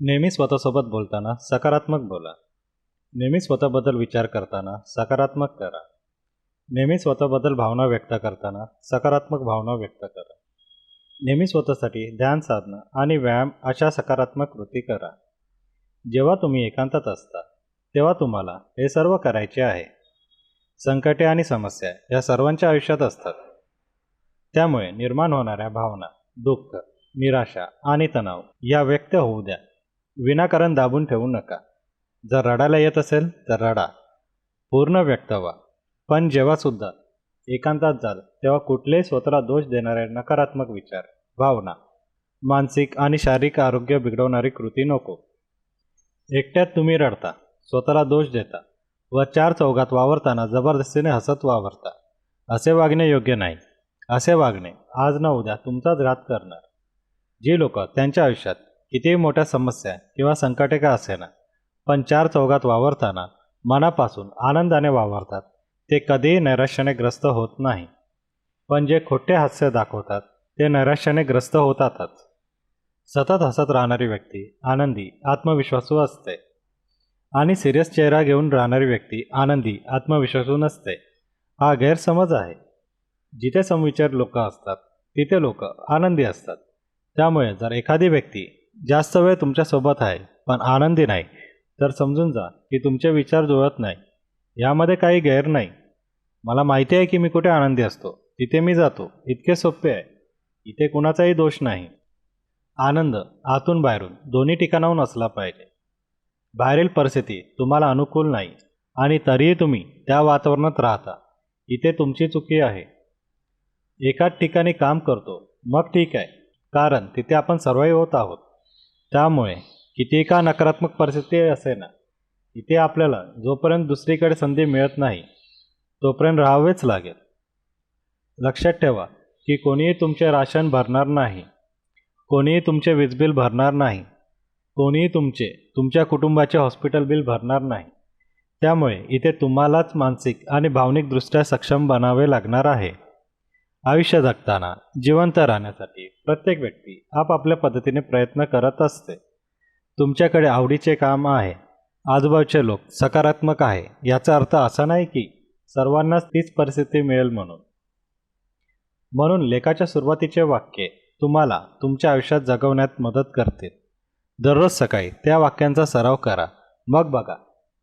नेहमी स्वतःसोबत बोलताना सकारात्मक बोला. नेहमी स्वतःबद्दल विचार करताना सकारात्मक करा. नेहमी स्वतःबद्दल भावना व्यक्त करताना सकारात्मक भावना व्यक्त करा. नेहमी स्वतःसाठी ध्यान साधना आणि व्यायाम अशा सकारात्मक कृती करा. जेव्हा तुम्ही एकांतात असता तेव्हा तुम्हाला हे सर्व करायचे आहे. संकटे आणि समस्या या सर्वांच्या आयुष्यात असतात. त्यामुळे निर्माण होणाऱ्या भावना दुःख निराशा आणि तणाव या व्यक्त होऊ द्या. विनाकारण दाबून ठेवू नका. जर रडायला येत असेल तर रडा. पूर्ण व्यक्त व्हा. पण जेव्हासुद्धा एकांतात जाल तेव्हा कुठलेही स्वतःला दोष देणारे नकारात्मक विचार भावना मानसिक आणि शारीरिक आरोग्य बिघडवणारी कृती नको. एकट्यात तुम्ही रडता स्वतःला दोष देता व चार चौघात वावरताना जबरदस्तीने हसत वावरता. असे वागणे योग्य नाही. असे वागणे आज न उद्या तुमचाच घात करणार. जी लोक त्यांच्या आयुष्यात कितीही मोठ्या समस्या किंवा संकटे का असेना पण चार चौघात वावरताना मनापासून आनंदाने वावरतात. ते कधीही नैराश्याने ग्रस्त होत नाही. पण जे खोटे हास्य दाखवतात ते नैराश्याने ग्रस्त होतातच. सतत हसत राहणारी व्यक्ती आनंदी आत्मविश्वासू असते. आणि सिरियस चेहरा घेऊन राहणारी व्यक्ती आनंदी आत्मविश्वासू नसते. हा गैरसमज आहे. जिथे समविचार लोक असतात तिथे लोक आनंदी असतात. त्यामुळे जर एखादी व्यक्ती जास्त वेळ तुमच्यासोबत आहे पण आनंदी नाही. तर समजून जा की तुमचे विचार जुळत नाही. यामध्ये काही गैर नाही. मला माहिती आहे की मी कुठे आनंदी असतो. तिथे मी जातो. इतके सोपे आहे. इथे कुणाचाही दोष नाही. आनंद आतून बाहेरून. दोन्ही ठिकाणाहून असला पाहिजे. बाहेरील परिस्थिती तुम्हाला अनुकूल नाही. आणि तरीही तुम्ही त्या वातावरणात राहता. इथे तुमची चुकी आहे. एकाच ठिकाणी काम करतो. मग ठीक आहे. कारण तिथे आपण सर्वही होत आहोत. त्यामुळे किती का नकारात्मक परिस्थिती असे ना इथे आपल्याला जोपर्यंत दुसरीकडे संधी मिळत नाही तोपर्यंत राहावेच लागेल. लक्षात ठेवा की कोणीही तुमचे राशन भरणार नाही कोणीही तुमचे वीज बिल भरणार नाही कोणीही तुमचे तुमच्या कुटुंबाचे हॉस्पिटल बिल भरणार नाही. त्यामुळे इथे तुम्हालाच मानसिक आणि भावनिकदृष्ट्या सक्षम बनावे लागणार आहे. आयुष्य जगताना जिवंत राहण्यासाठी प्रत्येक व्यक्ती आपापल्या पद्धतीने प्रयत्न करत असते. तुमच्याकडे आवडीचे काम आहे. आजूबाजूचे लोक सकारात्मक आहे. याचा अर्थ असा नाही की सर्वांनाच तीच परिस्थिती मिळेल म्हणून. म्हणून लेखाच्या सुरुवातीचे वाक्य तुम्हाला तुमच्या आयुष्यात जगवण्यात मदत करतील. दररोज सकाळी त्या वाक्यांचा सराव करा. मग बघा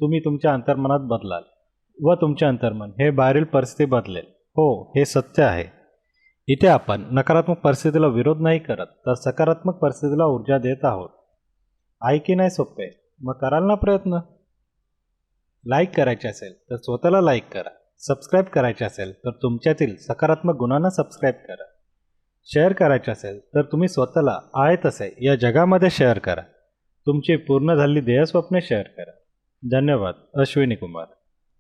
तुम्ही तुमच्या अंतर्मनात बदलाल व तुमचे अंतर्मन हे बाहेरील परिस्थिती बदलेल. हो हे सत्य आहे. इथे आपण नकारात्मक परिस्थितीला विरोध नाही करत तर सकारात्मक परिस्थितीला ऊर्जा देत आहोत. आहे की नाही सोपे? मग कराल ना प्रयत्न? लाईक करायचे असेल तर स्वतःला लाईक करा. सबस्क्राईब करायचे असेल तर तुमच्यातील सकारात्मक गुणांना सबस्क्राईब करा. शेअर करायचे असेल तर तुम्ही स्वतःला आहे तसे या जगामध्ये शेअर करा. तुमची पूर्ण झालेली ध्येयस्वप्ने शेअर करा. धन्यवाद. अश्विनी कुमार.